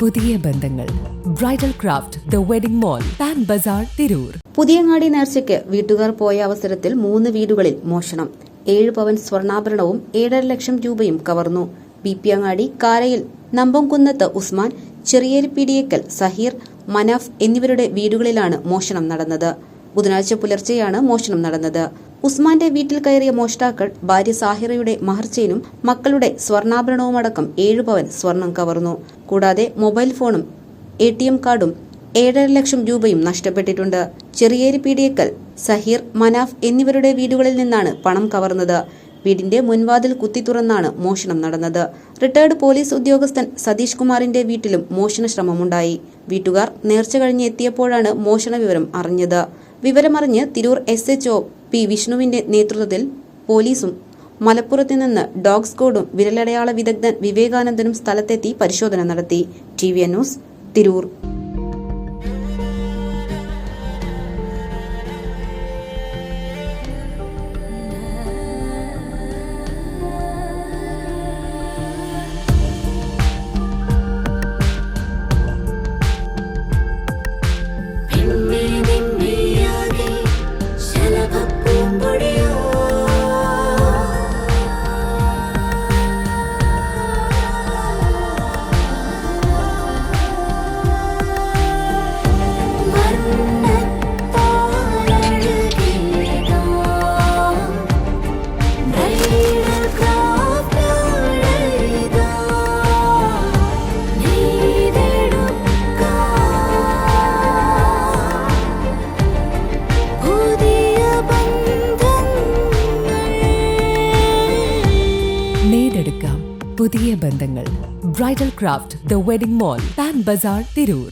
പുതിയ ബന്ധങ്ങൾ. Bridal craft the wedding mall Pan Bazaar Tirur Puthiyangadi നേർച്ചയ്ക്ക് വീട്ടുകാർ പോയ അവസരത്തിൽ മൂന്ന് വീടുകളിൽ മോഷണം. ഏഴ് പവൻ സ്വർണാഭരണവും ഏഴര ലക്ഷം രൂപയും കവർന്നു. ബി പി അങ്ങാടി കാരയിൽ നമ്പംകുന്നത്ത് ഉസ്മാൻ ചെറിയേരിപ്പീടിയേക്കൽ സഹീർ മനാഫ് എന്നിവരുടെ വീടുകളിലാണ് മോഷണം നടന്നത്. ബുധനാഴ്ച പുലർച്ചെയാണ് മോഷണം നടന്നത്. ഉസ്മാന്റെ വീട്ടിൽ കയറിയ മോഷ്ടാക്കൾ ഭാര്യ സാഹിറയുടെ മഹർച്ചയിലും മക്കളുടെ സ്വർണാഭരണവുമടക്കം ഏഴ് പവൻ സ്വർണം കവർന്നു. കൂടാതെ മൊബൈൽ ഫോണും എ ടി എം കാർഡും ഏഴര ലക്ഷം രൂപയും നഷ്ടപ്പെട്ടിട്ടുണ്ട്. ചെറിയേരി പീടിയേക്കൽ സഹീർ മനാഫ് എന്നിവരുടെ വീടുകളിൽ നിന്നാണ് പണം കവർന്നത്. വീടിന്റെ മുൻവാതിൽ കുത്തി തുറന്നാണ് മോഷണം നടന്നത്. റിട്ടയർഡ് പോലീസ് ഉദ്യോഗസ്ഥൻ സതീഷ് കുമാറിന്റെ വീട്ടിലും മോഷണ ശ്രമമുണ്ടായി. വീട്ടുകാർ നേർച്ച കഴിഞ്ഞ് എത്തിയപ്പോഴാണ് മോഷണ വിവരം അറിഞ്ഞത്. വിവരമറിഞ്ഞ് തിരൂർ എസ് എച്ച് പി വിഷ്ണുവിന്റെ നേതൃത്വത്തിൽ പോലീസും മലപ്പുറത്ത് നിന്ന് ഡോഗ് സ്ക്വാഡും വിരലടയാള വിദഗ്ധൻ വിവേകാനന്ദനും സ്ഥലത്തെത്തി പരിശോധന നടത്തി. T V news Tirur. നേടെടുക്കാം പുതിയ ബന്ധങ്ങൾ. Bridal craft the wedding mall Pan Bazaar Tirur